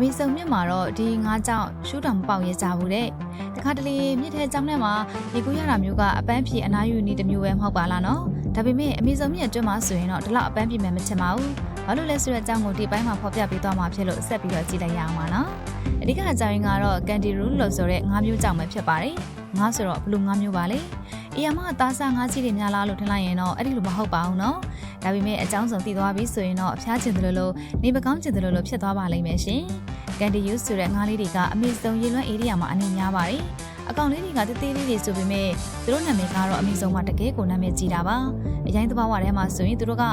မေဆုံမြစ်မှာတော့ဒီငါးကြောင့်ရှူးတောင်မပေါက်ရဲကြဘူးတဲ့တခါတလေမြစ်ထဲကြောင်းထဲမှာရေကူးရတာမျိုးကအပန်းဖြေအနားယူနေတစ်မျိုးပဲမဟုတ်ပါလားနော်ဒါပေမဲ့အမေဆုံမြစ်အတွင်းမှာဆိုရင်တော့ဒီလောက်အပန်းပြေမယ်မချင်ပါဘူးဘာလို့လဲဆိုတော့အကြောင်းကိုဒီပိုင်းမှာဖော်ပြပေးသွားမှာဖြစ်လို့ဆက်ပြီးတော့ကြည့်လိုက်ရအောင်ပါနော်အဓိကအကြောင်းရင်းကတော့ကန်တီရူလို့ဆိုတဲ့ငါးမျိုးကြောင့်ပဲဖြစ်ပါတယ်ငါးဆိုတော့ဘလူငါးမျိုးပါလေအီယာမအသားစားငါးချီတွေများလားလို့ထင်လိုက်ရင်တော့အဲ့ဒီလိုမဟုတ်ပါဘူးနော် ဒါပေမဲ့အကြောင်းစုံသိသွားပြီဆိုရင်တော့အဖျားချင်တယ်လို့လို့နေပကောင်းချင်တယ်လို့လို့ဖြစ်သွားပါလိမ့်မယ်ရှင်ကန်တီယူဆိုတဲ့ငါးလေးတွေကအမေဇုံရေလွှမ်းဧရိယာမှာအနေများပါတယ်အကောင်လေးတွေကတေးသေးလေးတွေဆိုပေမဲ့သူတို့နာမည်ကတော့အမေဇုံမှာတကယ်ကိုနာမည်ကြီးတာပါအရင်သဘာဝထဲမှာဆိုရင်သူတို့က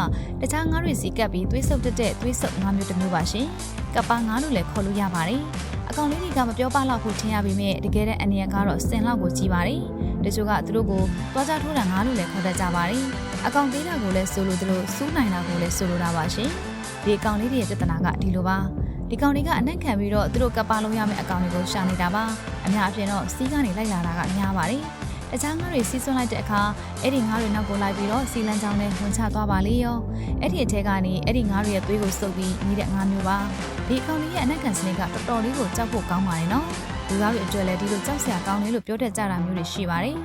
တခြားငါးတွေစီကပ်ပြီးသွေးဆုပ်တက်တဲ့သွေးဆုပ်ငါးမျိုးတစ်မျိုးပါရှင်ကပ္ပါငါးလို့လည်းခေါ်လို့ရပါတယ်အကောင်လေးတွေကမပြောပလောက်ဖို့ထင်ရပေမဲ့တကယ်တဲ့အနည်းကတော့စင်လောက်ကိုကြီးပါတယ်တချို့ကသူတို့ကိုတွားကြထိုးတာငါးလို့လည်းခေါ်တတ်ကြပါတယ် အကောင်သေးတာကိုလည်းဆိုလိုသလိုစူးနိုင်တာကိုလည်းဆိုလိုတာပါရှင်ဒီအကောင်လေးတွေရဲ့ပြဿနာကဒီလိုပါဒီကောင်တွေကအနက်ခံပြီးတော့သူတို့ကပ်ပါလုံးရမယ့်အကောင်တွေကိုရှာနေတာပါအများအပြားတော့စီးကနေလိုက်လာတာကများပါတယ်တခြားငါးတွေစီးဆွန်းလိုက်တဲ့အခါအဲ့ဒီငါးတွေနောက်ကိုလိုက်ပြီးတော့စီလန်းချောင်းနဲ့ဝင်ချသွားပါလေရောအဲ့ဒီအထက်ကနေအဲ့ဒီငါးတွေရဲ့သွေးကိုစုပ်ပြီးနေတဲ့ငါးမျိုးပါ ဒီအကောင်လေးရဲ့အနက်ခံစနစ်ကတော်တော်လေးကိုကြောက်ဖို့ကောင်းပါတယ်နော်လူသားတွေအတွက်လည်းဒီလိုကြောက်စရာကောင်းတယ်လို့ပြောတတ်ကြတာမျိုးတွေရှိပါတယ်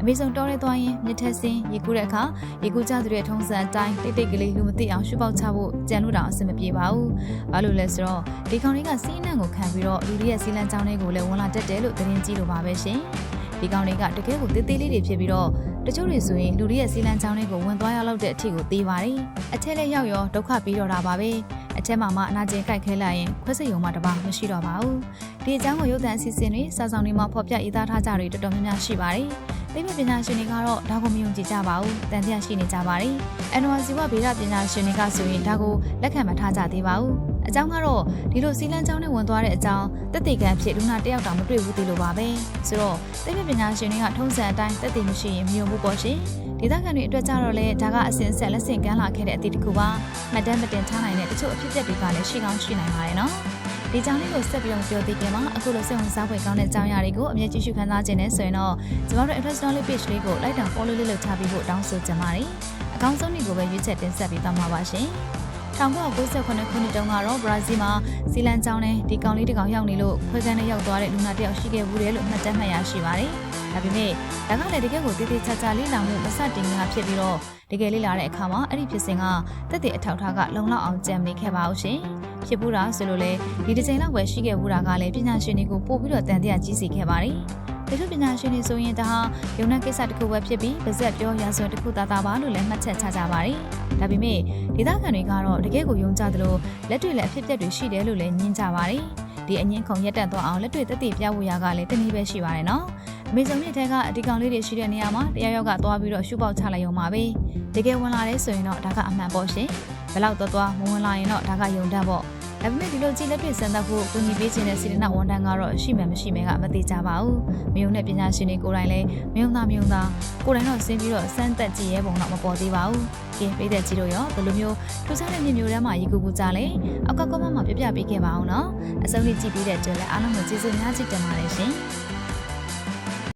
အမေဆုံးတော်ရဲသွားရင်မြစ်ထက်စင်းရေကူးတဲ့အခါရေကူးကြသူတွေထုံးစံအတိုင်းတိတ်တိတ်ကလေးလူမသိအောင်ရှုပေါက်ချဖို့ကြံလို့တောင်အဆင်မပြေပါဘူး။ဘာလို့လဲဆိုတော့ဒီကောင်လေးကစီးနှံကိုခံပြီးတော့လူတွေရဲ့စီးလန်းချောင်းတွေကိုလည်းဝင်လာတတ်တယ်လို့သတင်းကြည့်လို့ပါပဲရှင်။ဒီကောင်တွေကတကယ်ကိုတေးသေးလေးတွေဖြစ်ပြီးတော့တချို့တွေဆိုရင်လူတွေရဲ့စီးလန်းချောင်းတွေကိုဝင်သွားရလောက်တဲ့အထိကိုသေးပါတယ်။အထက်လက်ရောက်ရောဒုက္ခပြီးတော့တာပါပဲ။ အထက်မှာမှအနာကျင်ကြိုက်ခဲလိုက်ရင်ခွဲစိတ်ရုံမှတပါမရှိတော့ပါဘူး။ဒီအကြောင်းကိုရုပ်သံအစီအစဉ်တွေစာဆောင်တွေမှာဖော်ပြရေးသားထားကြတွေတော်တော်များများရှိပါတယ်။ သိပ္ပံပညာရှင်တွေကတော့ဒါကိုမယုံကြည်ကြပါဘူး။တန်တရားရှိနေကြပါတယ်။ NYC ဝဗေဒပညာရှင်တွေကဆိုရင်ဒါကိုလက်ခံမထားကြသေးပါဘူး။အကြောင်းကတော့ဒီလိုစီလန်းချောင်းနဲ့ဝင်သွားတဲ့အကြောင်းတက်တေကန်ဖြစ်လူနာတယောက်တောင်မတွေ့ဘူးသေးလို့ပါပဲ။ဆိုတော့သိပ္ပံပညာရှင်တွေကထုံးစံအတိုင်းတက်တေမရှိရင်မယုံဘူးပေါ့ရှင်။ဒေသခံတွေအတွက်ကြတော့လေဒါကအစင်ဆက်လက်ဆင့်ကမ်းလာခဲ့တဲ့အသည့်တစ်ခုပါ။မှတ်တမ်းမတင်ထားနိုင်တဲ့တချို့အဖြစ်အပျက်တွေကလည်းရှိကောင်းရှိနိုင်ပါတယ်နော်။ ဒီကြောင်းလေးကိုဆက်ပြီးတော့ပြောသေးခင်မှာအခုလိုစိတ်ဝင်စားဖွယ်ကောင်းတဲ့အကြောင်းအရာတွေကိုအမြဲကြည့်ရှုခန်းစားခြင်းနဲ့ဆိုရင်တော့ကျမတို့ Instagram page လေးကို like တောင် follow လေးလုပ်ထားပြီးဖို့တောင်းဆိုချင်ပါတယ်။အကောင်းဆုံးတွေကိုပဲရွေးချယ်တင်ဆက်ပေးသွားမှာပါရှင်။1998ခုနှစ်တုန်းကတော့ဘရာဇီးမှာစီလန်ကျောင်းနဲ့ဒီကောင်လေးတစ်ကောင်ရောက်နေလို့ခွဲခန်းနဲ့ရောက်သွားတဲ့လူနာတစ်ယောက်ရှိခဲ့ဘူးတယ်လို့မှတ်တမ်းမှတ်ရရှိပါတယ်။ ဒါပေမဲ့ဒါကလည်းတကယ်ကိုတိတိကျကျလေးလာမှုမစတင်ခင်ကဖြစ်ပြီးတော့တကယ်လေးလာတဲ့အခါမှာအဲ့ဒီဖြစ်စဉ်ကတက်တဲ့အထောက်ထားကလုံလောက်အောင်ကြံမိခဲ့ပါဦးရှင်။ဖြစ်ဘူးတာဆိုလို့လေဒီတစ်ချိန်လောက်ပဲရှိခဲ့ဘူးတာကလည်းပညာရှင်တွေကိုပို့ပြီးတော့တန်တရားကြီးစီခဲ့ပါတယ်။တချို့ပညာရှင်တွေဆိုရင်ဒါဟာယုံနဲ့ကိစ္စတစ်ခုပဲဖြစ်ပြီးပါဇက်ပြောရာဇဝင်တစ်ခုသာသာပါလို့လည်းမှတ်ချက်ချကြပါတယ်။ဒါပေမဲ့ဒေသခံတွေကတော့တကယ်ကိုယုံကြသလိုလက်တွေ့လည်းအဖြစ်အပျက်တွေရှိတယ်လို့လည်းညင်းကြပါတယ်။ ဒီအငင်းခုံရက်တက်သွားအောင်လက်တွေ့သက်သေပြဖို့ရကလည်းတနည်းပဲရှိပါတယ်နော်။အမေဇုံမြစ်ထဲကအဒီကောင်လေးတွေရှိတဲ့နေရာမှာတရားရောက်ကသွားပြီးတော့ရှုပေါက်ချလိုက်ရုံပါပဲ။တကယ်ဝင်လာတဲ့ဆိုရင်တော့ဒါကအမှန်ပေါ့ရှင်။ဘလောက်တော့သွားမဝင်လာရင်တော့ဒါကယုံတတ်ပေါ့။ ဒါပေမဲ့ဒီလိုကြည်လက်တွေ့စမ်းသပ်ဖို့ကူညီပေးခြင်းတဲ့စီရနာဝန်ထမ်းကတော့ရှိမှမရှိမဲကမသေးကြပါဘူး။မယုံတဲ့ပညာရှင်တွေကိုယ်တိုင်လည်းမယုံသားမယုံသားကိုယ်တိုင်တော့ဆင်းပြီးတော့စမ်းသက်ကြည့်ရဲပုံတော့မပေါ်သေးပါဘူး။ကဲပေးတဲ့ကြီးတို့ရောဘယ်လိုမျိုးထူးခြားတဲ့မြေမျိုးတန်းမှာရေကူကူကြလဲ။အောက်ကကောမမှာပြပြပေးခဲ့ပါအောင်နော်။အစုံလေးကြည့်ပြီးတဲ့အတွက်လည်းအားလုံးကိုကျေးဇူးများချစ်တင်ပါတယ်ရှင်။